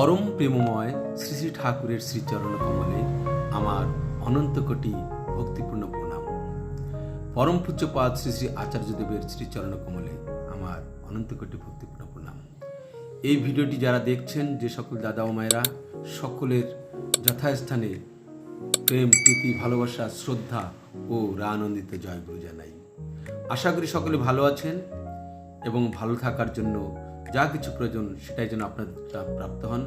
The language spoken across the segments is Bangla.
পরম প্রেমময় শ্রী শ্রী ঠাকুরের শ্রীচরণ কমলে আমার অনন্ত কোটি ভক্তিপূর্ণ প্রণাম। পরম পূজ্যপাদ শ্রী শ্রী আচার্যদেবের শ্রীচরণ কমলে আমার অনন্ত কোটি ভক্তিপূর্ণ প্রণাম। এই ভিডিওটি যারা দেখছেন, যে সকল দাদা ও মায়েরা, সকলের যথাস্থানে প্রেম, প্রীতি, ভালোবাসা, শ্রদ্ধা ও রানন্দিত জয়গুরু জানাই। আশা করি সকলে ভালো আছেন এবং ভালো থাকার জন্য যা কিছু প্রয়োজন সেটাই যেন আপনাদের প্রাপ্ত হন।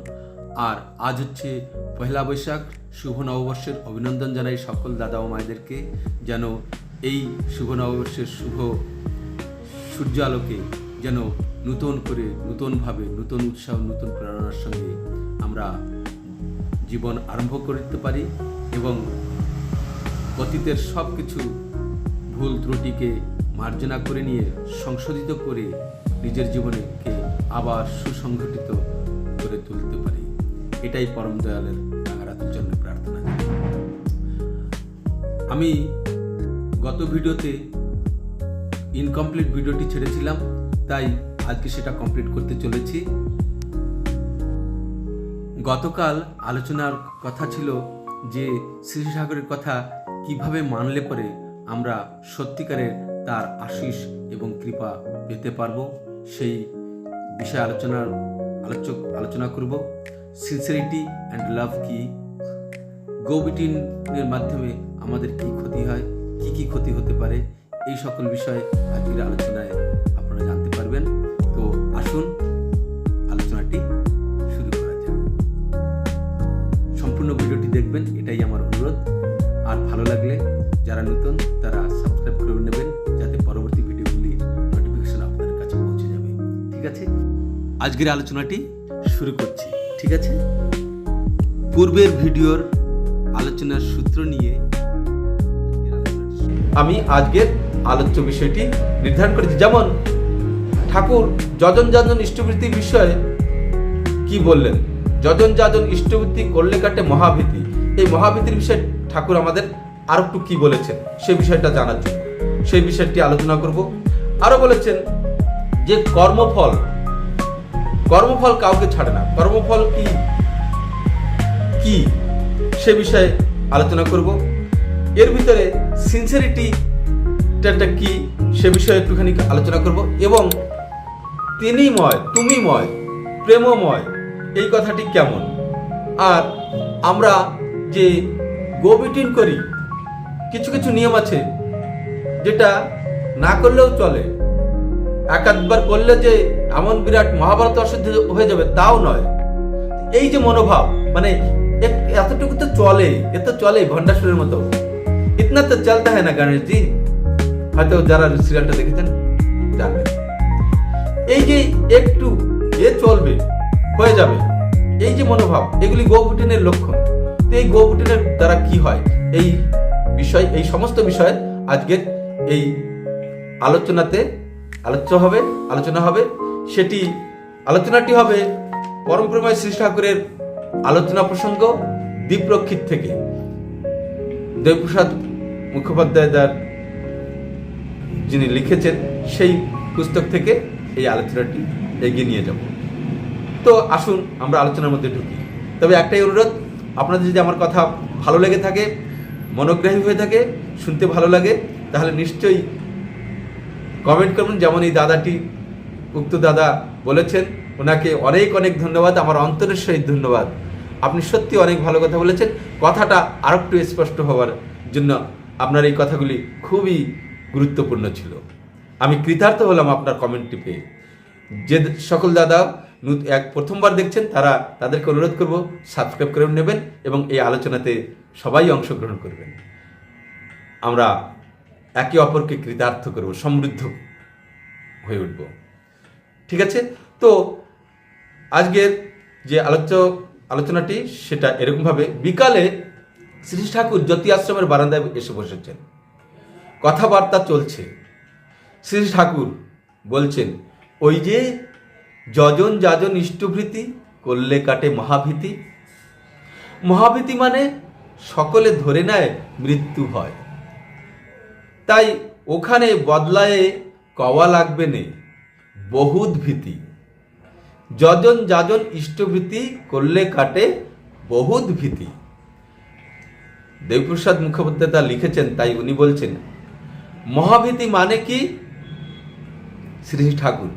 আর আজ হচ্ছে পহেলা বৈশাখ, শুভ নববর্ষের অভিনন্দন জানাই সকল দাদা ও মায়েদেরকে, যেন এই শুভ নববর্ষের শুভ সূর্য আলোকে যেন নূতন করে, নূতনভাবে, নূতন উৎসাহ, নূতন প্রেরণার সঙ্গে আমরা জীবন আরম্ভ করতে পারি এবং অতীতের সব কিছু ভুল ত্রুটিকে মার্জনা করে নিয়ে, সংশোধিত করে নিজের জীবনকে আবার সুসংগঠিত করে তুলতে পারি। এটাই পরম দয়ালের রাঙারাতের জন্য প্রার্থনা। আমি গত ভিডিওতে ইনকমপ্লিট ভিডিওটি ছেড়েছিলাম, তাই আজকে সেটা কমপ্লিট করতে চলেছি। গতকাল আলোচনার কথা ছিল যে শ্রী ঠাকুরের কথা কীভাবে মানলে পরে আমরা সত্যিকারের তার আশিস এবং কৃপা পেতে পারব, সেই বিষয়ে আলোচনার আলোচক আলোচনা করব। সিনসিয়ারিটি অ্যান্ড লাভ কি? গোবিটিনের মাধ্যমে আমাদের কি ক্ষতি হয়? কি কি ক্ষতি হতে পারে? এই সকল বিষয়ে আজকের আলোচনায় আপনারা জানতে পারবেন। তো আসুন, আলোচনাটি শুরু করা যাক। সম্পূর্ণ ভিডিওটি দেখবেন, এটাই আমার অনুরোধ। আর ভালো লাগলে যারা নতুন, তারা সাবস্ক্রাইব করে নেবেন, যাতে পরবর্তী ভিডিওগুলি নোটিফিকেশন আপনাদের কাছে পৌঁছে যাবে। ঠিক আছে? আজকের আলোচনাটি শুরু করছি, ঠিক আছে? পূর্বের ভিডিওর আলোচনার সূত্র নিয়ে আমি আজকের আলোচ্য বিষয়টি নির্ধারণ করেছি। যেমন, ঠাকুর যজন যাজন ইষ্টবৃত্তি বিষয়ে কি বললেন? যজন যাজন ইষ্টবৃত্তি করলে কাটে মহাভীতি। এই মহাভীতির বিষয়ে ঠাকুর আমাদের আর একটু কি বলেছেন? সেই বিষয়টা জানার জন্য। সেই বিষয়টি আলোচনা করব। আরও বলেছেন যে কর্মফল কর্মফল কাউকে ছাড়ে না। কর্মফল কি? কি? সে বিষয়ে আলোচনা করব। এর ভিতরে সিনসিয়ারিটিটা কি সে বিষয়ে একটুখানি আলোচনা করব এবং তিনিময়, তুমিময়, প্রেমময়, এই কথাটি কেমন? আর আমরা যে গোবিটিন করি, কিছু কিছু নিয়ম আছে যেটা না করলেও চলে। এক আধবার করলে যে এমন বিরাট মহাভারত অশুদ্ধ হয়ে যাবে, তাও নয়। এই যে মনোভাব মানে এতটুকু তো চলে, এ তো চলে ভণ্ডাসুরের মতো। ইতনা তো চলতে হয় না গণেশজি। হয়তো যারা সিরিয়ালটা দেখেছেন, জানবেন। এই যে একটু, এ চলবে, হয়ে যাবে। এই যে মনোভাব, এগুলি গোপুটিনের লক্ষণ। তো এই গোপুটিনের দ্বারা কি হয়? এই বিষয়, এই সমস্ত বিষয়ে আজকের এই আলোচনাতে আলোচ্য হবে, আলোচনা হবে। সেটি আলোচনাটি হবে পরমপ্রেময় শ্রী ঠাকুরের আলোচনা প্রসঙ্গ দীপরক্ষিত থেকে। দেবপ্রসাদ মুখোপাধ্যায় দ্বার যিনি লিখেছেন সেই পুস্তক থেকে এই আলোচনাটি এগিয়ে নিয়ে যাব। তো আসুন আমরা আলোচনার মধ্যে ঢুকি। তবে একটাই অনুরোধ, আপনাদের যদি আমার কথা ভালো লেগে থাকে, মনোগ্রাহী হয়ে থাকে, শুনতে ভালো লাগে, তাহলে নিশ্চয়ই কমেন্ট করবেন যেমন এই দাদাটি উক্ত দাদা বলেছেন, ওনাকে অনেক অনেক ধন্যবাদ, আমার অন্তরের সহিত ধন্যবাদ। আপনি সত্যি অনেক ভালো কথা বলেছেন। কথাটা আর একটু স্পষ্ট হওয়ার জন্য আপনার এই কথাগুলি খুবই গুরুত্বপূর্ণ ছিল। আমি কৃতার্থ হলাম আপনার কমেন্টটি পেয়ে। যে সকল দাদা এক প্রথমবার দেখছেন, তারা তাদেরকে অনুরোধ করব, সাবস্ক্রাইব করে নেবেন এবং এই আলোচনাতে সবাই অংশগ্রহণ করবেন। আমরা একে অপরকে কৃতার্থ করব, সমৃদ্ধ হয়ে উঠব। ঠিক আছে? তো আজকের যে আলোচ্য আলোচনাটি, সেটা এরকমভাবে। বিকালে শ্রী ঠাকুর জ্যোতি আশ্রমের বারান্দায় এসে বসেছেন। কথাবার্তা চলছে। শ্রী ঠাকুর বলছেন, ওই যে যজন যাজন ইষ্টভৃতি, করলে কাটে মহাভীতি। মহাভীতি মানে সকলে ধরে নেয় মৃত্যু হয় তাই ওখানে বদলায়ে কওয়া লাগবে নে। বহুত ভীতি। যজন যাজন ইষ্টভীতি করলে কাটে বহুত ভীতি। দেবপ্রসাদ মুখোপাধ্যায় তা লিখেছেন, তাই উনি বলছেন, মহাভীতি মানে কি? শ্রী ঠাকুর,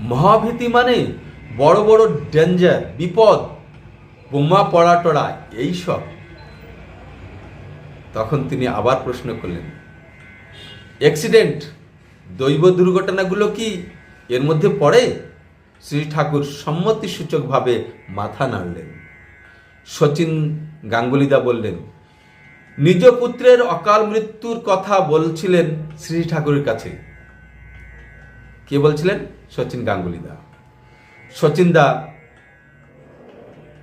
মহাভীতি মানে বড় বড় ডেঞ্জার বিপদ, বোমা পড়া টড়া এইসব তখন তিনি আবার প্রশ্ন করলেন অ্যাক্সিডেন্ট দৈব দুর্ঘটনাগুলো কি? এর মধ্যে পড়ে শ্রী ঠাকুর সম্মতিসূচকভাবে মাথা নাড়লেন। সচিন গাঙ্গুলিদা বললেন, নিজ পুত্রের অকাল মৃত্যুর কথা বলছিলেন শ্রী ঠাকুরের কাছে। কে বলছিলেন? সচিন গাঙ্গুলিদা। সচিন দা,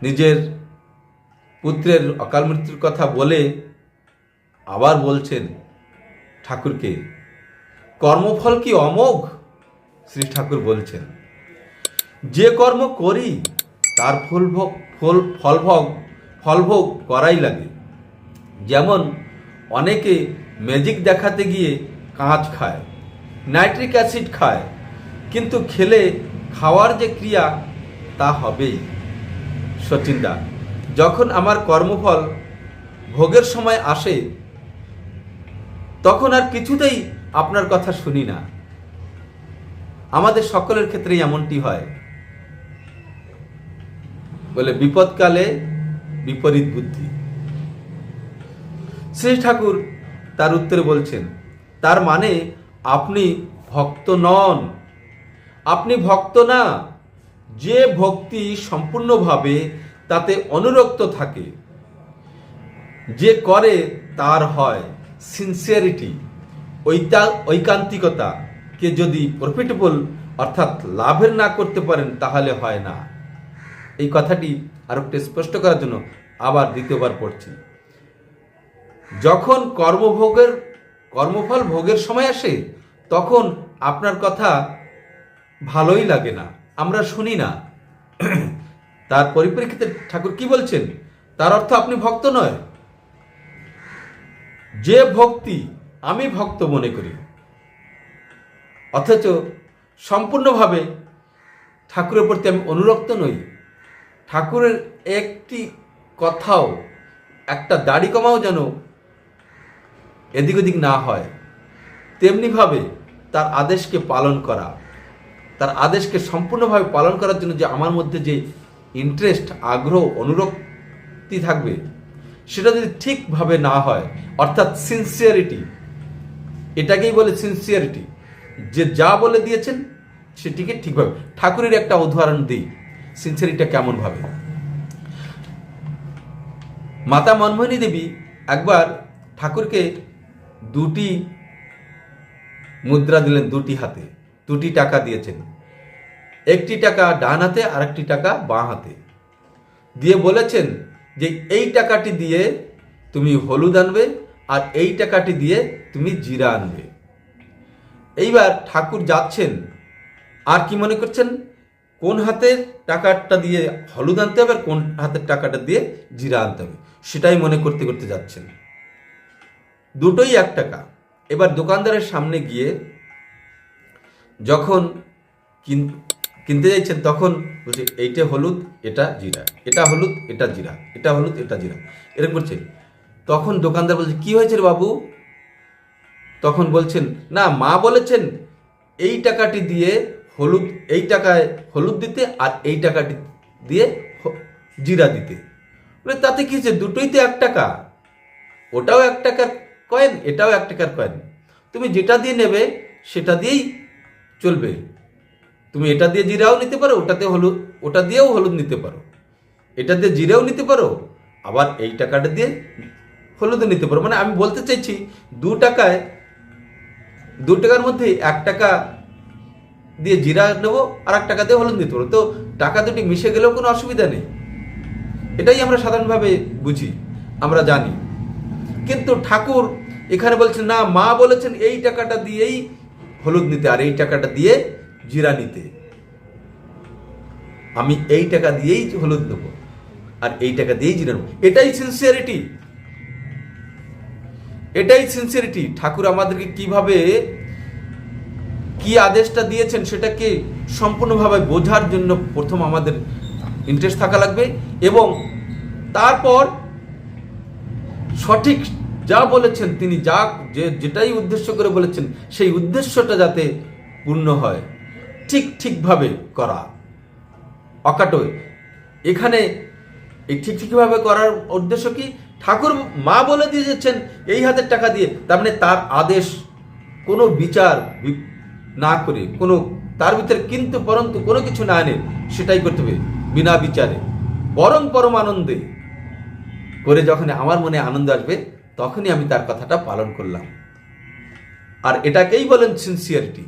নিজের পুত্রের অকাল মৃত্যুর কথা বলে আবার বলছেন ঠাকুরকে, কর্মফল কি অমোঘ? শ্রী ঠাকুর বলছেন, যে কর্ম করি, তার ফল ভোগ, ফল ফলভোগ ফলভোগ করাই লাগে। যেমন অনেকে ম্যাজিক দেখাতে গিয়ে কাঁচ খায় নাইট্রিক অ্যাসিড খায়, কিন্তু খেলে খাওয়ার যে ক্রিয়া, তা হবেই। সচিনদা, যখন আমার কর্মফল ভোগের সময় আসে, তখন আর কিছুতেই আপনার কথা শুনি না। আমাদের সকলের ক্ষেত্রেই এমনটি হয়। বলে বিপদকালে বিপরীত বুদ্ধি। শ্রী ঠাকুর তার উত্তরে বলছেন, তার মানে আপনি ভক্ত নন। আপনি ভক্ত না। যে ভক্তি সম্পূর্ণভাবে তাতে অনুরক্ত থাকে, যে করে তার হয় সিনসিয়ারিটি ঐতা ঐকান্তিকতাকে যদি প্রফিটেবল অর্থাৎ লাভের না করতে পারেন, তাহলে হয় না। এই কথাটি আর একটু স্পষ্ট করার জন্য আবার দ্বিতীয়বার পড়ছি। যখন কর্মভোগের, কর্মফল ভোগের সময় আসে, তখন আপনার কথা ভালোই লাগে না, আমরা শুনি না। তার পরিপ্রেক্ষিতে ঠাকুর কি বলছেন? তার অর্থ আপনি ভক্ত নয়। যে ভক্তি আমি ভক্ত মনে করি অথচ সম্পূর্ণভাবে ঠাকুরের প্রতি আমি অনুরক্ত নই। ঠাকুরের একটি কথাও, একটা দাড়ি কমাও যেন এদিক ওদিক না হয়। তেমনিভাবে তার আদেশকে পালন করা, তার আদেশকে সম্পূর্ণভাবে পালন করার জন্য যে আমার মধ্যে যে ইন্টারেস্ট আগ্রহ, অনুরক্তি থাকবে, সেটা যদি ঠিকভাবে না হয়, অর্থাৎ সিনসিয়ারিটি এটাকেই বলে সিনসিয়ারিটি যে যা বলে দিয়েছেন, সেটিকে ঠিকভাবে। ঠাকুরের একটা উদাহরণ দিই সিনসিয়ারিটা কেমন ভাবে মাতা মনমোহিনী দেবী একবার ঠাকুরকে দুটি মুদ্রা দিলেন দুটি হাতে, দুটি টাকা দিয়েছেন। একটি টাকা ডান হাতে আর একটি টাকা বাঁ হাতে। দিয়ে বলেছেন যে, এই টাকাটি দিয়ে তুমি হলুদ আনবে, আর এই টাকাটি দিয়ে তুমি জিরা আনবে। এইবার ঠাকুর যাচ্ছেন। আর কি মনে করছেন? কোন হাতের টাকাটা দিয়ে হলুদ আনতে হবে আর কোন হাতের টাকাটা দিয়ে জিরা আনতে হবে? সেটাই মনে করতে করতে যাচ্ছেন। দুটোই এক টাকা। এবার দোকানদারের সামনে গিয়ে যখন কিন- কিনতে যাচ্ছেন তখন বলছে, এইটা হলুদ, এটা জিরা। এটা হলুদ, এটা জিরা। এটা হলুদ, এটা জিরা। এরকম করছে। তখন দোকানদার বলছে, কি হয়েছে বাবু? তখন বলছেন, না, মা বলেছেন, এই টাকাটি দিয়ে হলুদ, এই টাকায় হলুদ দিতে আর এই টাকাটি দিয়ে জিরা দিতে। বলে, তাতে কি হচ্ছে দুটোই তো এক টাকা। ওটাও এক টাকার কয়েন, এটাও এক টাকার কয়েন। তুমি যেটা দিয়ে নেবে, সেটা দিয়েই চলবে। তুমি এটা দিয়ে জিরাও নিতে পারো, ওটাতে হলুদ ওটা দিয়েও হলুদ নিতে পারো। এটা দিয়ে জিরাও নিতে পারো, আবার এই টাকাটা দিয়ে হলুদও নিতে পারো। মানে আমি বলতে চাইছি, দু টাকায় দু টাকার মধ্যে এক টাকা দিয়ে জিরা নেব আর এক টাকা দিয়ে হলুদ পারো তো টাকা দুটি মিশে গেলেও কোনো অসুবিধা নেই। এটাই আমরা সাধারণভাবে বুঝি, আমরা জানি। কিন্তু ঠাকুর এখানে বলছেন না, মা বলেছেন এই টাকাটা দিয়েই হলুদ নিতে আর এই টাকাটা দিয়ে জিরা নিতে। আমি এই টাকা দিয়েই হলুদ নেব আর এই টাকা দিয়েই জিরা নেব। এটাই সিনসিয়ারিটি এটাই সিনসিয়ারিটি ঠাকুর আমাদেরকে কীভাবে কি আদেশটা দিয়েছেন সেটাকে সম্পূর্ণভাবে বোঝার জন্য প্রথম আমাদের ইন্টারেস্ট থাকা লাগবে এবং তারপর সঠিক যা বলেছেন তিনি যা যে যেটাই উদ্দেশ্য করে বলেছেন সেই উদ্দেশ্যটা যাতে পূর্ণ হয়, ঠিক ঠিকভাবে করা। অকাটো এখানে এই ঠিক ঠিকভাবে করার উদ্দেশ্য কি? ঠাকুর মা বলে দিয়ে যাচ্ছেন এই হাতের টাকা দিয়ে। তার মানে তার আদেশ কোনো বিচার না করে, কোনো, তার ভিতরে কিন্তু পরন্তু কোনো কিছু না এনে সেটাই করতে হবে, বিনা বিচারে। বরং পরম আনন্দে করে যখন আমার মনে আনন্দ আসবে, তখনই আমি তার কথাটা পালন করলাম। আর এটাকেই বলেন সিনসিয়ারিটি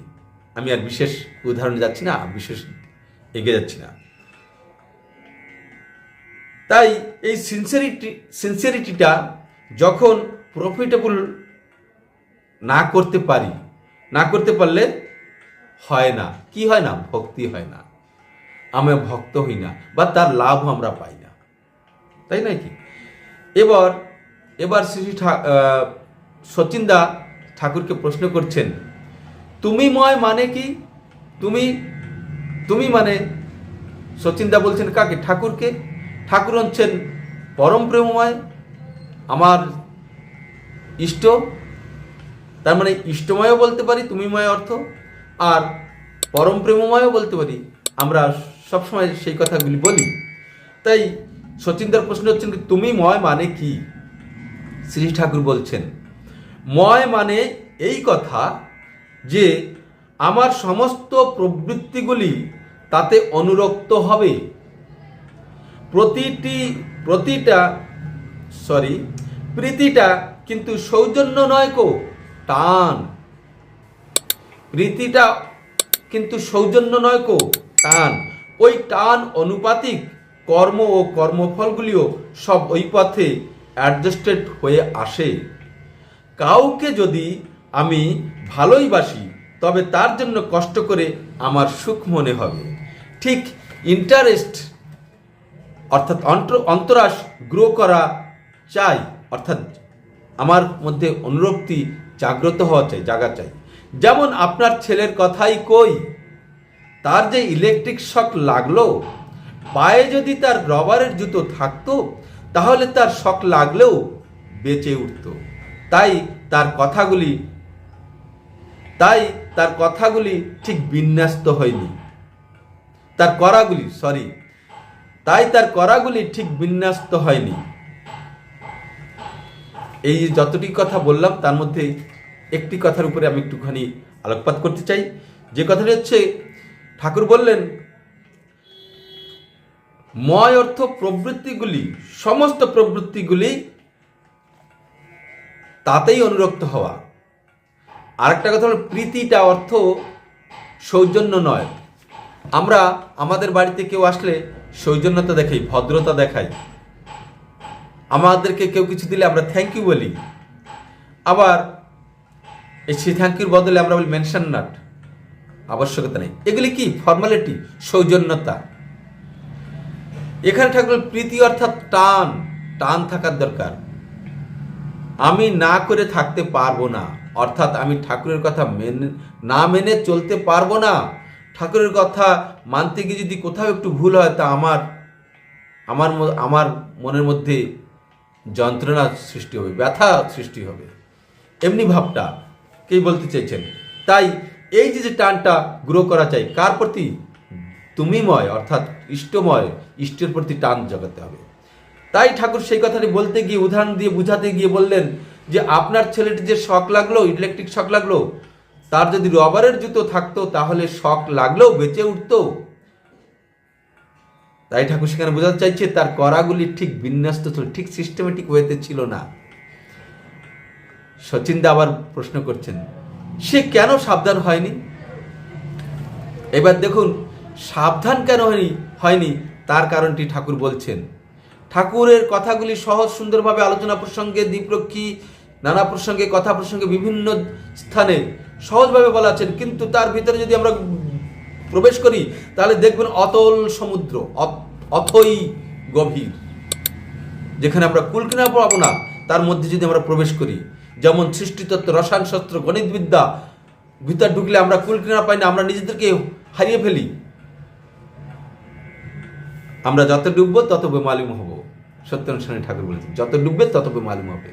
আমি আর বিশেষ উদাহরণে যাচ্ছি না বিশেষ এগিয়ে যাচ্ছি না। তাই এই সিনসিয়ারিটি সিনসিয়ারিটিটা যখন প্রফিটেবল না করতে পারি না করতে পারলে হয় না। কি হয় না? ভক্তি হয় না। আমরা ভক্ত হই না বা তার লাভ আমরা পাই না। তাই নয় কি? এবার এবার শ্রী আহ, ঠাকুরকে প্রশ্ন করছেন তুমি ময় মানে কি? তুমি তুমি মানে সচিনদা বলছেন কাকে? ঠাকুরকে? ঠাকুর হচ্ছেন পরম প্রেমময়, আমার ইষ্ট। তার মানে ইষ্টময়ও বলতে পারি, তুমিময় অর্থ। আর পরম প্রেমময়ও বলতে পারি, আমরা সবসময় সেই কথাগুলি বলি। তাই সচিনদার প্রশ্ন হচ্ছেন তুমি ময় মানে কি? শ্রী ঠাকুর বলছেন, ময় মানে এই কথা যে আমার সমস্ত প্রবৃত্তিগুলি তাতে অনুরক্ত হবে। প্রতিটি, প্রতিটা সরি প্রীতিটা কিন্তু সৌজন্য নয় কো, টান। প্রীতিটা কিন্তু সৌজন্য নয় কো, টান। ওই টান অনুপাতিক কর্ম ও কর্মফলগুলিও সব ওই পথে অ্যাডজাস্টেড হয়ে আসে। কাউকে যদি আমি ভালোই বাসি, তবে তার জন্য কষ্ট করে আমার সুখ মনে হবে। ঠিক ইন্টারেস্ট অর্থাৎ অন্ত- অন্তরাস গ্রো করা চাই। অর্থাৎ আমার মধ্যে অনুরক্তি জাগ্রত হওয়া চাই, জাগা চাই। যেমন আপনার ছেলের কথাই কই, তার যে ইলেকট্রিক শক লাগল, পায়ে যদি তার রবারের জুতো থাকতো, তাহলে তার শক লাগলেও বেঁচে উঠত। তাই তার কথাগুলি, তাই তার কথাগুলি ঠিক বিন্যস্ত হয়নি। তার করাগুলি সরি তাই তার করাগুলি ঠিক বিন্যাস্ত হয়নি। এই যতটি কথা বললাম, তার মধ্যে একটি কথার উপরে আমি একটুখানি আলোকপাত করতে চাই। যে কথাটি হচ্ছে, ঠাকুর বললেন, ময় অর্থ প্রবৃত্তিগুলি, সমস্ত প্রবৃত্তিগুলি তাতেই অনুরক্ত হওয়া। আরেকটা কথা হল, প্রীতিটা অর্থ সৌজন্য নয়। আমরা আমাদের বাড়িতে কেউ আসলে সৌজন্যতা দেখাই, ভদ্রতা দেখাই। আমাদেরকে কেউ কিছু দিলে আমরা থ্যাংক ইউ বলি। আবার এই সেই থ্যাংক ইউর বদলে আমরা বলি মেনশন নাট আবশ্যকতা নেই। এগুলি কি? ফর্মালিটি সৌজন্যতা। এখানে ঠাকুর প্রীতি অর্থাৎ টান টান থাকার দরকার। আমি না করে থাকতে পারব না, অর্থাৎ আমি ঠাকুরের কথা মেনে, না মেনে চলতে পারব না ঠাকুরের কথা মানতে গিয়ে যদি কোথাও একটু ভুল হয়, তা আমার আমার আমার মনের মধ্যে যন্ত্রণা সৃষ্টি হবে, ব্যথা সৃষ্টি হবে। এমনি ভাবটা কেই বলতে চাইছেন তাই এই যে যে টানটা গ্রো করা চাই, কার প্রতি? তুমিময়, অর্থাৎ ইষ্টময়, ইষ্টের প্রতি টান জগাতে হবে। তাই ঠাকুর সেই কথাটি বলতে গিয়ে, উদাহরণ দিয়ে বুঝাতে গিয়ে বললেন যে, আপনার ছেলেটি যে শখ লাগল ইলেকট্রিক শখ লাগল তার যদি রবারের জুতো থাকতো, তাহলে শখ লাগলেও বেঁচে উঠতো। তাই ঠাকুর সেখানে বোঝাতে চাইছে, তার করাগুলি ঠিক বিন্যস্ত ছিল, ঠিক সিস্টেমেটিক ওয়েতে ছিল না। সচিনদা আবার প্রশ্ন করছেন, সে কেন সাবধান হয়নি? এবার দেখুন, সাবধান কেন হয়নি হয়নি, তার কারণটি ঠাকুর বলছেন। ঠাকুরের কথাগুলি সহজ সুন্দরভাবে আলোচনা প্রসঙ্গে, দ্বীপরক্ষী, নানা প্রসঙ্গে, কথা প্রসঙ্গে বিভিন্ন স্থানে সহজভাবে বলা আছেন কিন্তু তার ভিতরে যদি আমরা প্রবেশ করি, তাহলে দেখবেন অতল সমুদ্র অথই গভীর, যেখানে আমরা কুলকিনা পাবো না, তার মধ্যে যদি আমরা প্রবেশ করি, যেমন সৃষ্টিতত্ত্ব, রসায়ন শাস্ত্র, গণিতবিদ্যা ভিতর ঢুকলে আমরা কুল কিনারা পাই না, আমরা নিজেদেরকে হারিয়ে ফেলি। আমরা যত ডুববো, তত বেমালুম হব। সত্যনারায়ণ ঠাকুর বলেছেন, যত ডুববে, তত বেমালুম হবে।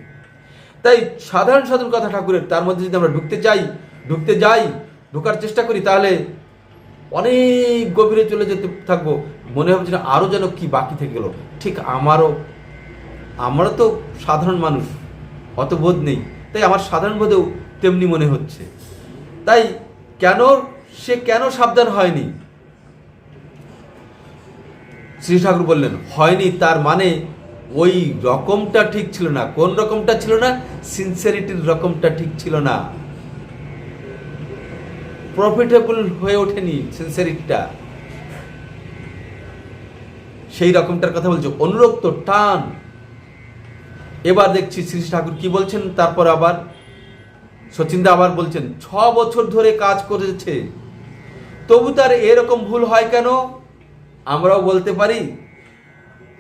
তাই সাধারণ সাধারণ কথা ঠাকুরের, তার মধ্যে যদি আমরা ঢুকতে চাই ঢুকতে যাই, ঢোকার চেষ্টা করি, তাহলে অনেক গভীরে চলে যেতে থাকব। মনে হবে যেন আরও যেন কি বাকি থেকে গেল। ঠিক আমারও আমারও তো সাধারণ মানুষ, অত বোধ নেই। তাই আমার সাধারণ বোধেও তেমনি মনে হচ্ছে। তাই কেন সে কেন সাবধান হয়নি? শ্রী ঠাকুর বললেন, হয়নি তার মানে ওই রকমটা ঠিক ছিল না। কোন রকমটা ছিল না? সিনসিয়ারিটির রকমটা ঠিক ছিল না। প্রফিটেবল হয়ে ওঠেনি সিনসিয়ারিটিটা সেই রকমটার কথা বলছে। অনুরক্ত টান। এবার দেখছি শ্রী ঠাকুর কি বলছেন, তারপর আবার সচিন্দা আবার বলছেন, ছ বছর ধরে কাজ করেছে। তবু তার এরকম ভুল হয় কেন? আমরাও বলতে পারি।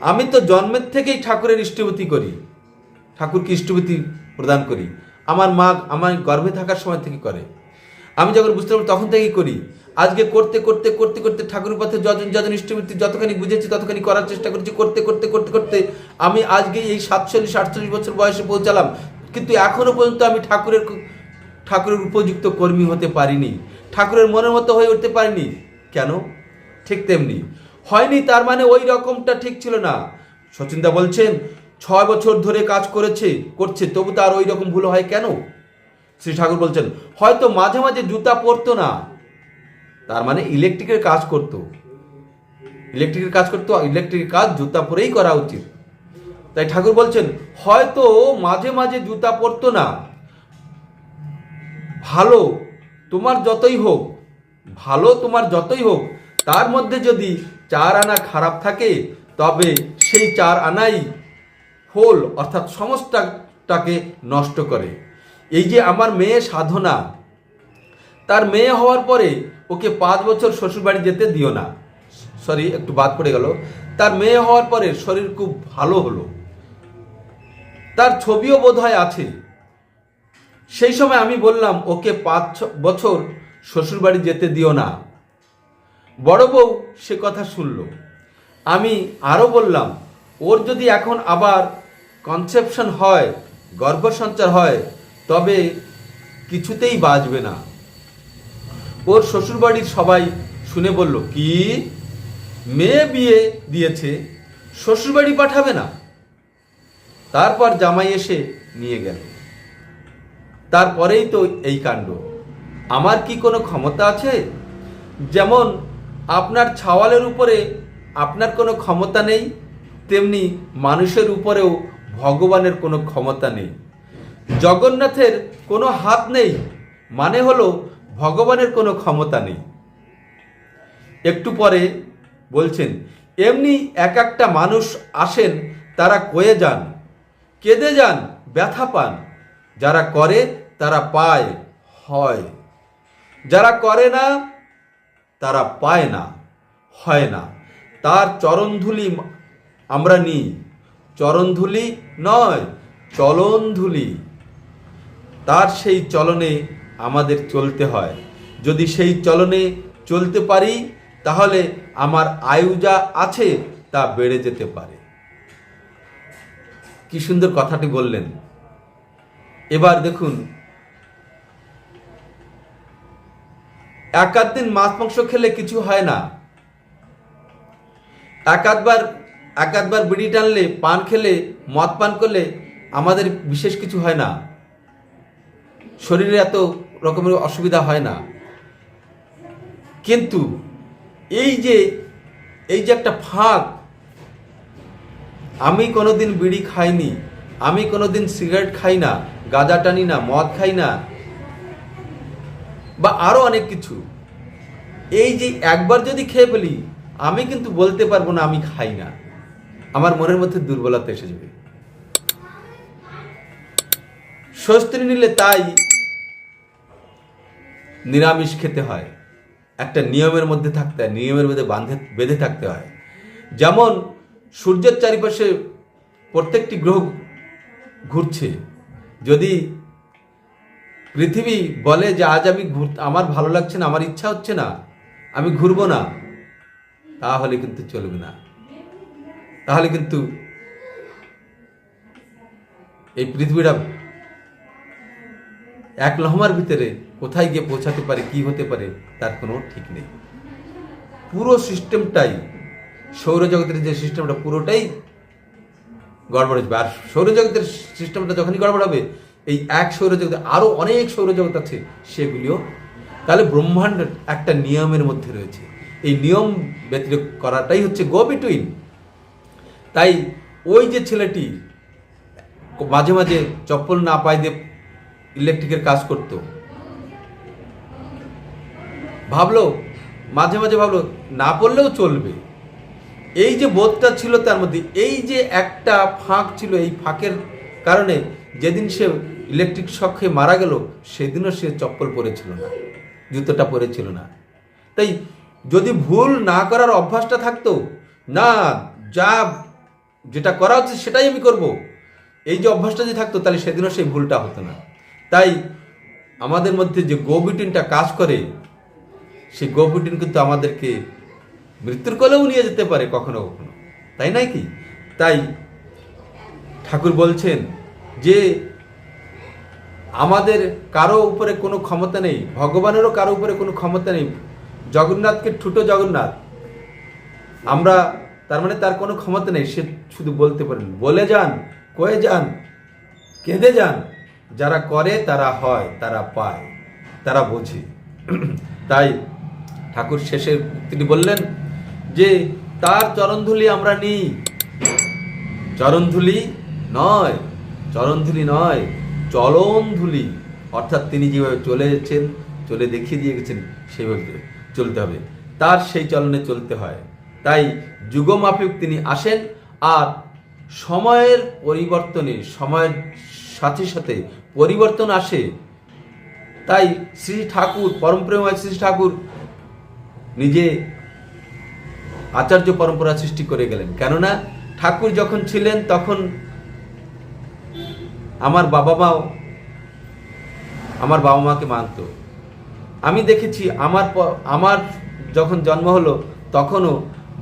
আমি তো জন্মের থেকেই ঠাকুরের ইষ্টভূতি করি। ঠাকুরকে ইষ্টভূতি প্রদান করি। আমার মা আমার গর্ভে থাকার সময় থেকে করে। আমি যখন বুঝতে পারব তখন থেকেই করি। আজকে করতে করতে করতে করতে ঠাকুরের পথে যজন যজন ইষ্টভূতি যতখানি বুঝেছি ততখানি করার চেষ্টা করেছি, করতে করতে করতে করতে আমি আজকে এই সাতচল্লিশ, আটচল্লিশ বছর বয়সে পৌঁছালাম। কিন্তু এখনও পর্যন্ত আমি ঠাকুরের ঠাকুরের উপযুক্ত কর্মী হতে পারিনি। ঠাকুরের মনের মতো হয়ে উঠতে পারিনি। কেন? ঠিক তেমনি। হয়নি তার মানে ওই রকমটা ঠিক ছিল না। সচিনদা বলছেন, ছয় বছর ধরে কাজ করেছে, করছে, তবু তার ওই রকম ভুল হয় কেন? শ্রী ঠাকুর বলছেন, হয়তো মাঝে মাঝে জুতা পরতো না। তার মানে ইলেকট্রিকের কাজ করতো। ইলেকট্রিকের কাজ করতো ইলেকট্রিকের কাজ জুতা পরেই করা উচিত। তাই ঠাকুর বলছেন, হয়তো মাঝে মাঝে জুতা পরতো না। ভালো তোমার যতই হোক, ভালো তোমার যতই হোক, তার মধ্যে যদি চার আনা খারাপ থাকে, তবে সেই চার আনাই হোল অর্থাৎ সমস্তটাকে নষ্ট করে। এই যে আমার মেয়ে সাধনা, তার মেয়ে হওয়ার পরে ওকে পাঁচ বছর শ্বশুরবাড়ি যেতে দিও না। সরি একটু বাদ পড়ে গেল। তার মেয়ে হওয়ার পরে শরীর খুব ভালো হলো। তার ছবিও বোধ হয় আছে। সেই সময় আমি বললাম, ওকে পাঁচ বছর শ্বশুরবাড়ি যেতে দিও না। বড় বউ সে কথা শুনল। আমি আরও বললাম, ওর যদি এখন আবার কনসেপশন হয়, গর্ভসঞ্চার হয় তবে কিছুতেই বাঁচবে না। ওর শ্বশুরবাড়ির সবাই শুনে বলল, কি? মেয়ে বিয়ে দিয়েছে, শ্বশুরবাড়ি পাঠাবে না? তারপর জামাই এসে নিয়ে গেল। তারপরেই তো এই কাণ্ড। আমার কি কোনো ক্ষমতা আছে? যেমন আপনার ছাওয়ালের উপরে আপনার কোনো ক্ষমতা নেই, তেমনি মানুষের উপরেও ভগবানের কোনো ক্ষমতা নেই। জগন্নাথের কোনো হাত নেই মানে হলো ভগবানের কোনো ক্ষমতা নেই। একটু পরে বলছেন, এমনি এক একটা মানুষ আসেন, তারা কয়ে যান, কেঁদে যান, ব্যথা পান। যারা করে, তারা পায়, হয়। যারা করে না, তারা পায় না, হয় না। তার চরণধুলি আমরা নিই। চরণধুলি নয়, চলনধুলি। তার সেই চলনে আমাদের চলতে হয়। যদি সেই চলনে চলতে পারি, তাহলে আমার আয়ু যা আছে, তা বেড়ে যেতে পারে। কি সুন্দর কথাটি বললেন। এবার দেখুন। এক আধ দিন মাছ মাংস খেলে কিছু হয় না। এক আধবার এক আধবার বিড়ি টানলে, পান খেলে, মদ পান করলে আমাদের বিশেষ কিছু হয় না। শরীরে এত রকমের অসুবিধা হয় না। কিন্তু এই যে এই যে একটা ফাঁক আমি কোনোদিন বিড়ি খাইনি, আমি কোনোদিন সিগারেট খাই না, গাঁজা টানি না, মদ খাই না, বা আরও অনেক কিছু। এই যে একবার যদি খেয়ে ফেলি, আমি কিন্তু বলতে পারব না আমি খাই না। আমার মনের মধ্যে দুর্বলতা এসে যাবে। স্বস্তি নিলে তাই নিরামিষ খেতে হয়। একটা নিয়মের মধ্যে থাকতে হয়, নিয়মের মধ্যে বাঁধে, বেঁধে থাকতে হয়। যেমন সূর্যের চারিপাশে প্রত্যেকটি গ্রহ ঘুরছে। যদি পৃথিবী বলে যে, আজ আমি ঘুর- আমার ভালো লাগছে না, আমার ইচ্ছা হচ্ছে না, আমি ঘুরবো না, তাহলে কিন্তু চলবে না। তাহলে কিন্তু এই পৃথিবীটা এক লহমার ভিতরে কোথায় গিয়ে পৌঁছাতে পারে, কি হতে পারে, তার কোনো ঠিক নেই। পুরো সিস্টেমটাই সৌরজগতের যে সিস্টেমটা, পুরোটাই গড়বড় যাবে আর সৌরজগতের সিস্টেমটা যখনই গড়বড় হবে, এই এক সৌরজগতে আরও অনেক সৌরজগৎ আছে, সেগুলিও তাহলে ব্রহ্মাণ্ড একটা নিয়মের মধ্যে রয়েছে। এই নিয়ম ব্যতিরেক করাটাই হচ্ছে গো বিটুইন। তাই ওই যে ছেলেটি মাঝে মাঝে চপ্পল না পায়ে দিয়ে ইলেকট্রিকের কাজ করত। ভাবলো, মাঝে মাঝে ভাবলো, না পড়লেও চলবে। এই যে বোধটা ছিল তার মধ্যে, এই যে একটা ফাঁক ছিল এই ফাঁকের কারণে যেদিন সে ইলেকট্রিক শক খেয়ে মারা গেল, সেদিনও সে চপ্পল পরেছিল না, জুতোটা পরেছিল না। তাই যদি ভুল না করার অভ্যাসটা থাকতো, না, যা যেটা করা হচ্ছে সেটাই আমি করব। এই যে অভ্যাসটা যদি থাকতো, তাহলে সেদিনও সেই ভুলটা হতো না। তাই আমাদের মধ্যে যে গোবিটিনটা কাজ করে, সেই গোবিটিন কিন্তু আমাদেরকে মৃত্যুর কলেও নিয়ে যেতে পারে কখনো কখনো। তাই নাই কি? তাই ঠাকুর বলছেন যে আমাদের কারও উপরে কোনো ক্ষমতা নেই, ভগবানেরও কারও উপরে কোনো ক্ষমতা নেই, জগন্নাথকে ঠুটো জগন্নাথ। আমরা তার মানে তার কোনো ক্ষমতা নেই, সে শুধু বলতে পারেন, বলে যান, কয়ে যান, কেঁদে যান। যারা করে, তারা হয়, তারা পায়, তারা বোঝে। তাই ঠাকুর শেষে তিনি বললেন যে, তার চরণধুলি আমরা নিই। চরণধুলি নয় চরণধুলি নয়, চলনধুলি। অর্থাৎ তিনি যেভাবে চলে গেছেন, চলে দেখিয়ে দিয়ে গেছেন, সেইভাবে চলতে হবে। তার সেই চলনে চলতে হয়। তাই যুগমাফিক তিনি আসেন আর সময়ের পরিবর্তনে, সময়ের সাথে সাথে পরিবর্তন আসে। তাই শ্রী ঠাকুর পরমপ্রেময় শ্রী ঠাকুর নিজে আচার্য পরম্পরা সৃষ্টি করে গেলেন। কেননা ঠাকুর যখন ছিলেন তখন আমার বাবা মাও আমার বাবা মাকে মানত। আমি দেখেছি আমার আমার যখন জন্ম হলো তখনও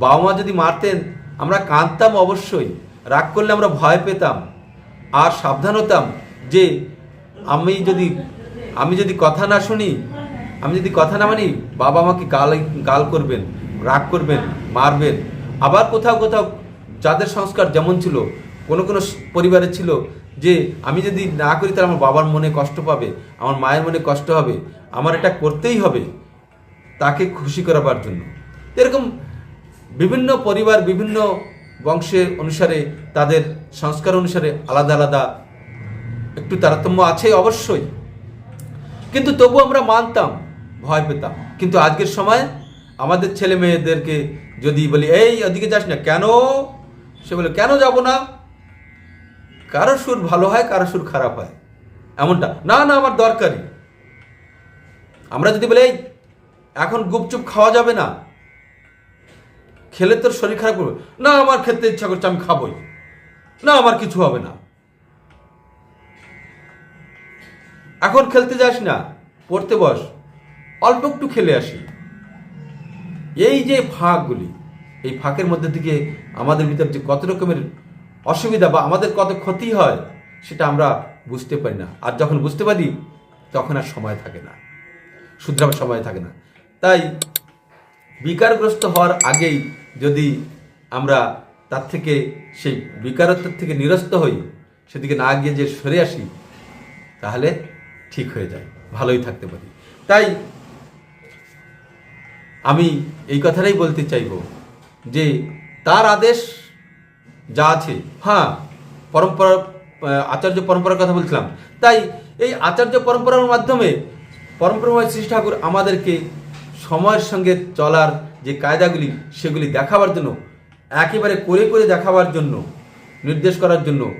বাবা মা যদি মারতেন, আমরা কাঁদতাম অবশ্যই। রাগ করলে আমরা ভয় পেতাম। আর সাবধান হতাম যে আমি যদি আমি যদি কথা না শুনি, আমি যদি কথা না মানি, বাবা আমাকে গাল গাল করবেন, রাগ করবেন, মারবেন। আবার কোথাও কোথাও যাদের সংস্কার যেমন ছিল, কোনো কোনো পরিবারে ছিল যে আমি যদি না করি তাহলে আমার বাবার মনে কষ্ট পাবে, আমার মায়ের মনে কষ্ট হবে, আমার এটা করতেই হবে তাকে খুশি করাবার জন্য। এরকম বিভিন্ন পরিবার, বিভিন্ন বংশের অনুসারে তাদের সংস্কার অনুসারে আলাদা আলাদা একটু তারতম্য আছে অবশ্যই। কিন্তু তবু আমরা মানতাম, ভয় পেতাম। কিন্তু আজকের সময় আমাদের ছেলে মেয়েদেরকে যদি বলি, এই, ওদিকে যাস না, কেন? সে বলে, কেন যাব না? কারও সুর ভালো হয়, কারও সুর খারাপ হয়। এমনটা। না না, আমার দরকারি আমরা যদি বলি এখন গুপচুপ খাওয়া যাবে না। খেলে তোর শরীর খারাপ করবে। না, আমার খেতে ইচ্ছা করছে, আমি খাবই। না আমার কিছু হবে না। এখন খেলতে যাস না, পড়তে বস, অল্প একটু খেলে আসি। এই যে ফাঁকগুলি, এই ফাঁকের মধ্যে থেকে আমাদের ভিতর যে কত রকমের অসুবিধা বা আমাদের কত ক্ষতি হয়, সেটা আমরা বুঝতে পারি না। আর যখন বুঝতে পারি, তখন আর সময় থাকে না। শুধরাবার সময় থাকে না। তাই বিকারগ্রস্ত হওয়ার আগেই যদি আমরা তার থেকে সেই বিকারত্বের থেকে নিরস্ত হই, সেদিকে না গিয়ে যে সরে আসি, তাহলে ঠিক হয়ে যায়, ভালোই থাকতে পারি। তাই আমি এই কথাটাই বলতে চাইব যে তার আদেশ যা আছে হ্যাঁ পরম্পরা আচার্য পরম্পরার কথা বলছিলাম, তাই এই আচার্য পরম্পরার মাধ্যমে পরম্পরাময় শ্রী ঠাকুর আমাদেরকে সময়ের সঙ্গে চলার যে কায়দাগুলি, সেগুলি দেখাবার জন্য একেবারে করে করে দেখাবার জন্য, নির্দেশ করার জন্য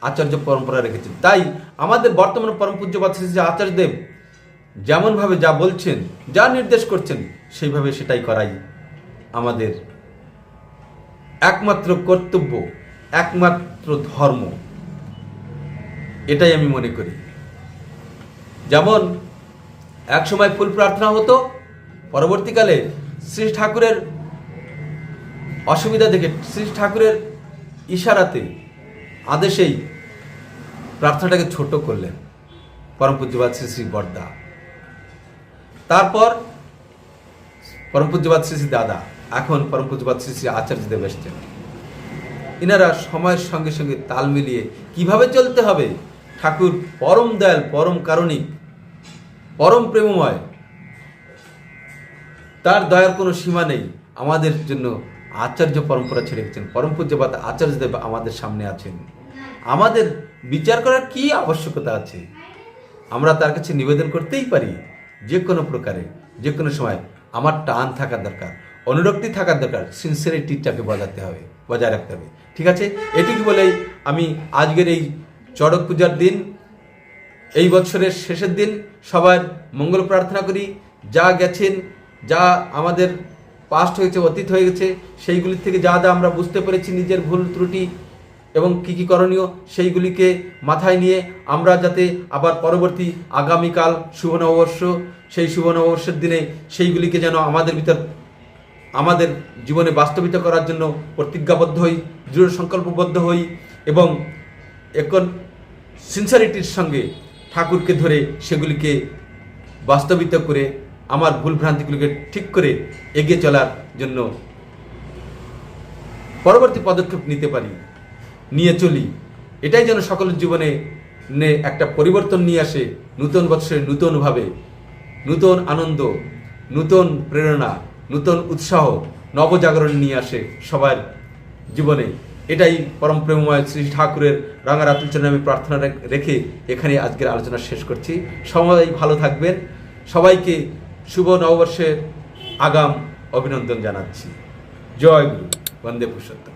আচার্য পরম্পরা রেখেছেন। তাই আমাদের বর্তমান পরম পূজ্যপাত শ্রী আচার্যদেব যেমনভাবে যা বলছেন, যা নির্দেশ করছেন, সেইভাবে সেটাই করাই আমাদের একমাত্র কর্তব্য, একমাত্র ধর্ম। এটাই আমি মনে করি। যেমন এক সময় ফুল প্রার্থনা হতো, পরবর্তীকালে শ্রী ঠাকুরের অসুবিধা দেখে শ্রী ঠাকুরের ইশারাতে, আদেশেই প্রার্থনাটাকে ছোট করলেন পরম পূজ্যবাদ শ্রী শ্রী বর্দা। তারপর পরম পূজ্যবাদ শ্রী শ্রী দাদা, এখন পরম পূজ্যবাদ শ্রী শ্রী আচার্যদেব এসছেন। ইনারা সময়ের সঙ্গে সঙ্গে তাল মিলিয়ে কীভাবে চলতে হবে? ঠাকুর পরম দয়াল, পরম কারণিক, পরম প্রেমময়। তার দয়ার কোনো সীমা নেই। আমাদের জন্য আচার্য পরম্পরা ছেড়ে গেছেন। পরম পূজ্যপাত আচার্যদেব আমাদের সামনে আছেন। আমাদের বিচার করার কি আবশ্যকতা আছে? আমরা তার কাছে নিবেদন করতেই পারি, যে কোনো প্রকারে, যে কোনো সময়। আমার টান থাকার দরকার, অনুরক্তি থাকার দরকার সিনসিয়ারিটিটাকে বজাতে হবে, বজায় রাখতে হবে। ঠিক আছে? এটুকু বলেই আমি আজকের এই চড়ক পূজার দিন, এই বছরের শেষের দিন সবার মঙ্গল প্রার্থনা করি। যা গেছেন, যা আমাদের পাস্ট হয়েছে, অতীত হয়ে গেছে, সেইগুলির থেকে যা যা আমরা বুঝতে পেরেছি নিজের ভুল ত্রুটি এবং কী কী করণীয়, সেইগুলিকে মাথায় নিয়ে আমরা যাতে আবার পরবর্তী আগামীকাল শুভ নববর্ষ, সেই শুভ নববর্ষের দিনে সেইগুলিকে যেন আমাদের ভিতর, আমাদের জীবনে বাস্তবিত করার জন্য প্রতিজ্ঞাবদ্ধ হই, দৃঢ় সংকল্পবদ্ধ হই এবং এখন সিনসারিটির সঙ্গে ঠাকুরকে ধরে সেগুলিকে বাস্তবিত করে আমার ভুল ভ্রান্তিগুলিকে ঠিক করে এগিয়ে চলার জন্য পরবর্তী পদক্ষেপ নিতে পারি, নিয়ে চলি। এটাই যেন সকলের জীবনে নে একটা পরিবর্তন নিয়ে আসে নূতন বৎসরে নূতনভাবে নূতন আনন্দ, নূতন প্রেরণা, নূতন উৎসাহ, নবজাগরণ নিয়ে আসে সবার জীবনে। এটাই পরম প্রেমময় শ্রী ঠাকুরের রাঙারাতুল চরণে আমি প্রার্থনা রেখে এখানে আজকের আলোচনা শেষ করছি। সবাই ভালো থাকবেন। সবাইকে শুভ নববর্ষের আগাম অভিনন্দন জানাচ্ছি। জয় গুরু বন্দে পুরুষোত্তম।